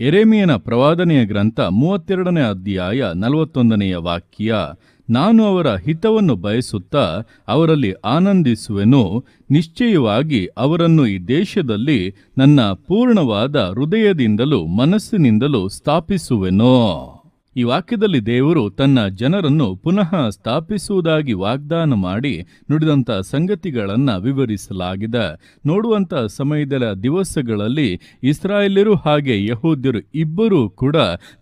ಎರೆಮಿಯನ ಪ್ರವಾದನೆಯ ಗ್ರಂಥ ಮೂವತ್ತೆರಡನೇ ಅಧ್ಯಾಯ ನಲವತ್ತೊಂದನೆಯ ವಾಕ್ಯ, ನಾನು ಅವರ ಹಿತವನ್ನು ಬಯಸುತ್ತಾ ಅವರಲ್ಲಿ ಆನಂದಿಸುವೆನು, ನಿಶ್ಚಯವಾಗಿ ಅವರನ್ನು ಈ ದೇಶದಲ್ಲಿ ನನ್ನ ಪೂರ್ಣವಾದ ಹೃದಯದಿಂದಲೂ ಮನಸ್ಸಿನಿಂದಲೂ ಸ್ಥಾಪಿಸುವೆನೋ. ಈ ವಾಕ್ಯದಲ್ಲಿ ದೇವರು ತನ್ನ ಜನರನ್ನು ಪುನಃ ಸ್ಥಾಪಿಸುವುದಾಗಿ ವಾಗ್ದಾನ ಮಾಡಿ ನುಡಿದಂಥ ಸಂಗತಿಗಳನ್ನು ವಿವರಿಸಲಾಗಿದೆ. ನೋಡುವಂಥ ಸಮಯದ ದಿವಸಗಳಲ್ಲಿ ಇಸ್ರಾಯೇಲ್ಯರು ಹಾಗೆ ಯಹೂದ್ಯರು ಇಬ್ಬರೂ ಕೂಡ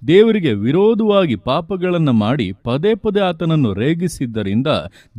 ದೇವರಿಗೆ ವಿರೋಧವಾಗಿ ಪಾಪಗಳನ್ನು ಮಾಡಿ ಪದೇ ಪದೇ ಆತನನ್ನು ರೇಗಿಸಿದ್ದರಿಂದ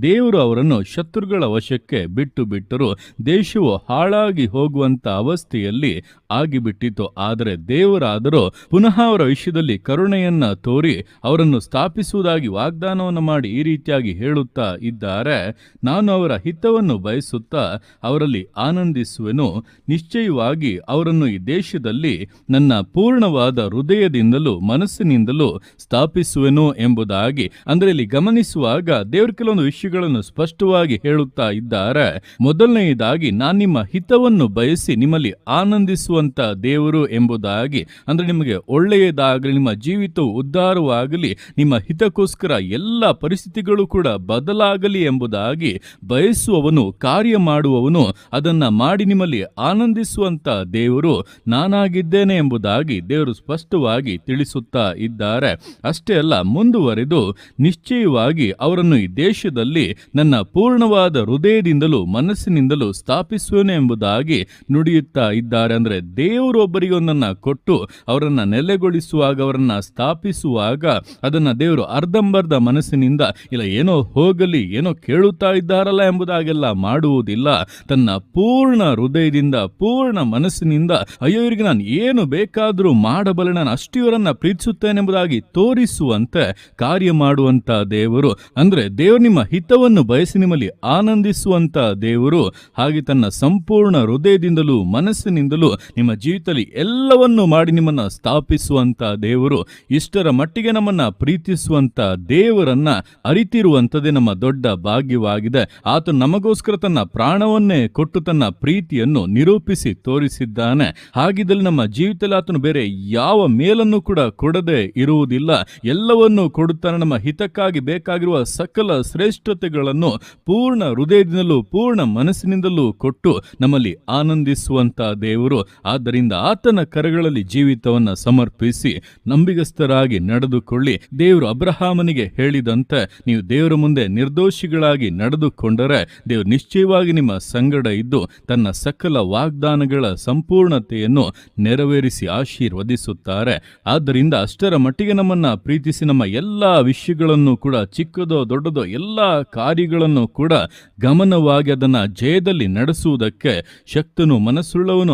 ದೇವರು ಅವರನ್ನು ಶತ್ರುಗಳ ವಶಕ್ಕೆ ಬಿಟ್ಟು ಬಿಟ್ಟರು. ದೇಶವು ಹಾಳಾಗಿ ಹೋಗುವಂಥ ಅವಸ್ಥೆಯಲ್ಲಿ ಆಗಿಬಿಟ್ಟಿತು ಆದರೆ ದೇವರಾದರೂ ಪುನಃ ಅವರ ವಿಷಯದಲ್ಲಿ ಕರುಣೆಯನ್ನ ತೋರಿ ಅವರನ್ನು ಸ್ಥಾಪಿಸುವುದಾಗಿ ವಾಗ್ದಾನವನ್ನು ಮಾಡಿ ಈ ರೀತಿಯಾಗಿ ಹೇಳುತ್ತಾ ಇದ್ದಾರೆ. ನಾನು ಅವರ ಹಿತವನ್ನು ಬಯಸುತ್ತಾ ಅವರಲ್ಲಿ ಆನಂದಿಸುವೆನು. ನಿಶ್ಚಯವಾಗಿ ಅವರನ್ನು ಈ ದೇಶದಲ್ಲಿ ನನ್ನ ಪೂರ್ಣವಾದ ಹೃದಯದಿಂದಲೂ ಮನಸ್ಸಿನಿಂದಲೂ ಸ್ಥಾಪಿಸುವೆನು ಎಂಬುದಾಗಿ, ಅಂದರೆ ಇಲ್ಲಿ ಗಮನಿಸುವಾಗ ದೇವರ ಕೆಲವೊಂದು ವಿಷಯಗಳನ್ನು ಸ್ಪಷ್ಟವಾಗಿ ಹೇಳುತ್ತಾ ಇದ್ದಾರೆ. ಮೊದಲನೆಯದಾಗಿ, ನಾನು ನಿಮ್ಮ ಹಿತವನ್ನು ಬಯಸಿ ನಿಮ್ಮಲ್ಲಿ ಆನಂದಿಸುವಂತ ದೇವರು ಎಂಬುದಾಗಿ, ಅಂದರೆ ನಿಮಗೆ ಒಳ್ಳೆಯದಾಗಲಿ, ನಿಮ್ಮ ಜೀವಿತವು ಉದ್ಧಾರವಾಗಲಿ, ನಿಮ್ಮ ಹಿತಕ್ಕೋಸ್ಕರ ಎಲ್ಲ ಪರಿಸ್ಥಿತಿಗಳು ಕೂಡ ಬದಲಾಗಲಿ ಎಂಬುದಾಗಿ ಬಯಸುವವನು, ಕಾರ್ಯ ಮಾಡುವವನು, ಅದನ್ನ ಮಾಡಿ ನಿಮ್ಮಲ್ಲಿ ಆನಂದಿಸುವಂತ ದೇವರು ನಾನಾಗಿದ್ದೇನೆ ಎಂಬುದಾಗಿ ದೇವರು ಸ್ಪಷ್ಟವಾಗಿ ತಿಳಿಸುತ್ತಾ ಇದ್ದಾರೆ. ಅಷ್ಟೇ ಅಲ್ಲ, ಮುಂದುವರೆದು ನಿಶ್ಚಯವಾಗಿ ಅವರನ್ನು ಈ ದೇಶದಲ್ಲಿ ನನ್ನ ಪೂರ್ಣವಾದ ಹೃದಯದಿಂದಲೂ, ಮನಸ್ಸಿನಿಂದಲೂ ಸ್ಥಾಪಿಸುವೆನು ಎಂಬುದಾಗಿ ನುಡಿಯುತ್ತಾ ಇದ್ದಾರೆ. ಅಂದ್ರೆ ದೇವರೊಬ್ಬರಿಗೆ ಒಂದನ್ನು ಕೊಟ್ಟು ಅವರನ್ನು ನೆಲೆಗೊಳಿಸುವಾಗ, ಅವರನ್ನು ಸ್ಥಾಪಿಸುವಾಗ ಅದನ್ನ ದೇವರು ಅರ್ಧಂಬರ್ಧ ಮನಸ್ಸಿನಿಂದ, ಇಲ್ಲ, ಏನೋ ಹೋಗಲಿ, ಏನೋ ಕೇಳುತ್ತಾ ಇದ್ದಾರಲ್ಲ ಎಂಬುದಾಗೆಲ್ಲ ಮಾಡುವುದಿಲ್ಲ. ತನ್ನ ಪೂರ್ಣ ಹೃದಯದಿಂದ, ಪೂರ್ಣ ಮನಸ್ಸಿನಿಂದ, ಅಯ್ಯೋ, ಇವರಿಗೆ ನಾನು ಏನು ಬೇಕಾದರೂ ಮಾಡಬಲ್ಲ, ನಾನು ಅಷ್ಟು ಪ್ರೀತಿಸುತ್ತೇನೆ ಪ್ರೀತಿಸುತ್ತೇನೆಂಬುದಾಗಿ ತೋರಿಸುವಂತೆ ಕಾರ್ಯ ಮಾಡುವಂತ ದೇವರು. ಅಂದ್ರೆ ದೇವರು ನಿಮ್ಮ ಹಿತವನ್ನು ಬಯಸಿ ನಿಮ್ಮಲ್ಲಿ ಆನಂದಿಸುವಂತ ದೇವರು. ಹಾಗೆ ತನ್ನ ಸಂಪೂರ್ಣ ಹೃದಯದಿಂದಲೂ ಮನಸ್ಸಿನಿಂದಲೂ ನಿಮ್ಮ ಜೀವಿತದಲ್ಲಿ ಎಲ್ಲವನ್ನೂ ಮಾಡಿ ನಿಮ್ಮನ್ನ ಸ್ಥಾಪಿಸುವಂತ ದೇವರು, ಇಷ್ಟರ ಮಟ್ಟಿಗೆ ನಮ್ಮನ್ನ ಪ್ರೀತಿಸುವಂತ ದೇವರನ್ನ ಅರಿತಿರುವಂಥದ್ದೇ ನಮ್ಮ ದೊಡ್ಡ ಭಾಗ್ಯವಾಗಿದೆ. ಆತ ನಮಗೋಸ್ಕರ ತನ್ನ ಪ್ರಾಣವನ್ನೇ ಕೊಟ್ಟು ತನ್ನ ಪ್ರೀತಿಯನ್ನು ನಿರೂಪಿಸಿ ತೋರಿಸಿದ್ದಾನೆ. ಹಾಗಿದ್ದಲ್ಲಿ ನಮ್ಮ ಜೀವಿತದಲ್ಲಿ ಆತನು ಬೇರೆ ಯಾವ ಮೇಲನ್ನು ಕೂಡ ಕೊಡದೆ ಇರುವುದಿಲ್ಲ. ಎಲ್ಲವನ್ನೂ ಕೊಡುತ್ತಾನೆ. ನಮ್ಮ ಹಿತಕ್ಕಾಗಿ ಬೇಕಾಗಿರುವ ಸಕಲ ಶ್ರೇಷ್ಠತೆಗಳನ್ನು ಪೂರ್ಣ ಹೃದಯದಿಂದಲೂ, ಪೂರ್ಣ ಮನಸ್ಸಿನಿಂದಲೂ ಕೊಟ್ಟು ನಮ್ಮಲ್ಲಿ ಆನಂದಿಸುವಂತ ದೇವರು. ಆದ್ದರಿಂದ ಆತನ ಕರಗಳಲ್ಲಿ ಜೀವಿತವನ್ನ ಸಮರ್ಪಿಸಿ ನಂಬಿಗಸ್ತರಾಗಿ ನಡೆದುಕೊಳ್ಳಿ. ದೇವರು ಅಬ್ರಹಾಮನಿಗೆ ಹೇಳಿದಂತೆ ನೀವು ದೇವರ ಮುಂದೆ ನಿರ್ದೋಷಿಗಳಾಗಿ ನಡೆದುಕೊಂಡರೆ ದೇವರು ನಿಶ್ಚಯವಾಗಿ ನಿಮ್ಮ ಸಂಗಡ ಇದ್ದು ತನ್ನ ಸಕಲ ವಾಗ್ದಾನಗಳ ಸಂಪೂರ್ಣತೆಯನ್ನು ನೆರವೇರಿಸಿ ಆಶೀರ್ವದಿಸುತ್ತಾರೆ. ಆದ್ದರಿಂದ ಅಷ್ಟರ ಮಟ್ಟಿಗೆ ನಮ್ಮನ್ನ ಪ್ರೀತಿಸಿ ನಮ್ಮ ಎಲ್ಲ ವಿಷಯಗಳನ್ನು ಕೂಡ ಚಿಕ್ಕದೋ ದೊಡ್ಡದೋ ಎಲ್ಲ ಕಾರ್ಯಗಳನ್ನು ಕೂಡ ಗಮನವಾಗಿ ಅದನ್ನ ಜಯದಲ್ಲಿ ನಡೆಸುವುದಕ್ಕೆ ಶಕ್ತನು ಮನಸ್ಸುಳ್ಳವನು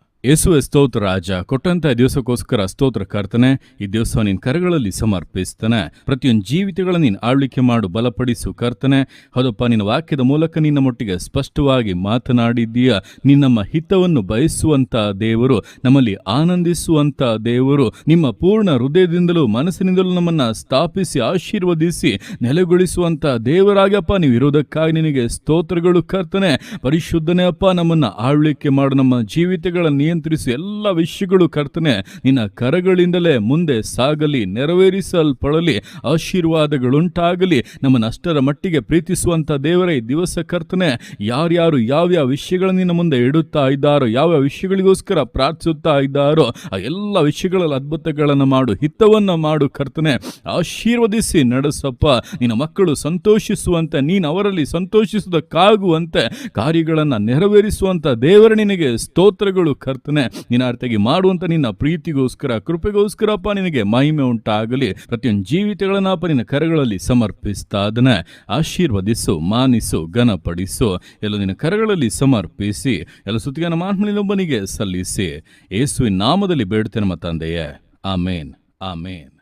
ಯೇಸುವೆ ಸ್ತೋತ್ರ ರಾಜ, ಕೊಟ್ಟಂತ ದಿವಸಕ್ಕೋಸ್ಕರ ಸ್ತೋತ್ರ ಕರ್ತನೆ, ಈ ದಿವಸ ನಿನ್ನ ಕರಗಳಲ್ಲಿ ಸಮರ್ಪಿಸ್ತಾನೆ. ಪ್ರತಿಯೊಂದು ಜೀವಿತಗಳ ನೀನು ಆಳ್ವಿಕೆ ಮಾಡು, ಬಲಪಡಿಸು ಕರ್ತನೆ. ಹೌದಪ್ಪ, ನಿನ್ನ ವಾಕ್ಯದ ಮೂಲಕ ನಿನ್ನ ಮೊಟ್ಟಿಗೆ ಸ್ಪಷ್ಟವಾಗಿ ಮಾತನಾಡಿದ್ದೀಯ? ನಿನ್ನಮ್ಮ ಹಿತವನ್ನು ಬಯಸುವಂತ ದೇವರು, ನಮ್ಮಲ್ಲಿ ಆನಂದಿಸುವಂತ ದೇವರು. ನಿಮ್ಮ ಪೂರ್ಣ ಹೃದಯದಿಂದಲೂ ಮನಸ್ಸಿನಿಂದಲೂ ನಮ್ಮನ್ನ ಸ್ಥಾಪಿಸಿ, ಆಶೀರ್ವದಿಸಿ, ನೆಲೆಗೊಳಿಸುವಂತ ದೇವರಾಗಪ್ಪ ನೀವು ಇರೋದಕ್ಕಾಗಿ ನಿನಗೆ ಸ್ತೋತ್ರಗಳು ಕರ್ತನೆ. ಪರಿಶುದ್ಧನೇ ಅಪ್ಪ, ನಮ್ಮನ್ನ ಆಳ್ವಿಕೆ ಮಾಡು, ನಮ್ಮ ಜೀವಿತಗಳ ನಿಯಂತ್ರಿಸಿ ಎಲ್ಲ ವಿಷಯಗಳು ಕರ್ತನೆ, ನಿನ್ನ ಕರಗಳಿಂದಲೇ ಮುಂದೆ ಸಾಗಲಿ, ನೆರವೇರಿಸಲ್ಪಡಲಿ, ಆಶೀರ್ವಾದಗಳುಂಟಾಗಲಿ, ನಮ್ಮನ್ನು ಅಷ್ಟರ ಮಟ್ಟಿಗೆ ಪ್ರೀತಿಸುವಂಥ ದೇವರೇ ಈ ದಿವಸ ಕರ್ತನೆ, ಯಾರ್ಯಾರು ಯಾವ್ಯಾವ ವಿಷಯಗಳನ್ನು ನಿನ್ನ ಮುಂದೆ ಇಡುತ್ತಾ ಇದ್ದಾರೋ ಯಾವ ವಿಷಯಗಳಿಗೋಸ್ಕರ ಪ್ರಾರ್ಥಿಸುತ್ತಾ ಇದ್ದಾರೋ, ಆ ಎಲ್ಲ ವಿಷಯಗಳಲ್ಲಿ ಅದ್ಭುತಗಳನ್ನು ಮಾಡು, ಹಿತವನ್ನು ಮಾಡು ಕರ್ತನೆ, ಆಶೀರ್ವದಿಸಿ ನಡೆಸಪ್ಪ, ನಿನ್ನ ಮಕ್ಕಳು ಸಂತೋಷಿಸುವಂತೆ, ನೀನು ಅವರಲ್ಲಿ ಸಂತೋಷಿಸುವುದಕ್ಕಾಗುವಂತೆ ಕಾರ್ಯಗಳನ್ನು ನೆರವೇರಿಸುವಂತ ದೇವರ ನಿನಗೆ ಸ್ತೋತ್ರಗಳು ಕರ್ತನೆ. ನಿನ್ನ ಅರ್ಥಗೆ ಮಾಡುವಂತ ನಿನ್ನ ಪ್ರೀತಿಗೋಸ್ಕರ, ಕೃಪೆಗೋಸ್ಕರಪ್ಪ ನಿನಗೆ ಮಹಿಮೆ ಉಂಟಾಗಲಿ. ಪ್ರತಿಯೊಂದು ಜೀವಿತಗಳನ್ನಪ್ಪ ನಿನ್ನ ಕರಗಳಲ್ಲಿ ಸಮರ್ಪಿಸ್ತಾ ಅದನ್ನ ಆಶೀರ್ವದಿಸು, ಮಾನಿಸು, ಘನಪಡಿಸು. ಎಲ್ಲ ನಿನ್ನ ಕರಗಳಲ್ಲಿ ಸಮರ್ಪಿಸಿ, ಎಲ್ಲ ಸುತ್ತಿಗೆ ನಮ್ಮ ಸಲ್ಲಿಸಿ. ಯೇಸುವಿನ ನಾಮದಲ್ಲಿ ಬೇಡ್ತೇನೆ ನಮ್ಮ ತಂದೆಯೇ. ಆಮೇನ್. ಆಮೇನ್.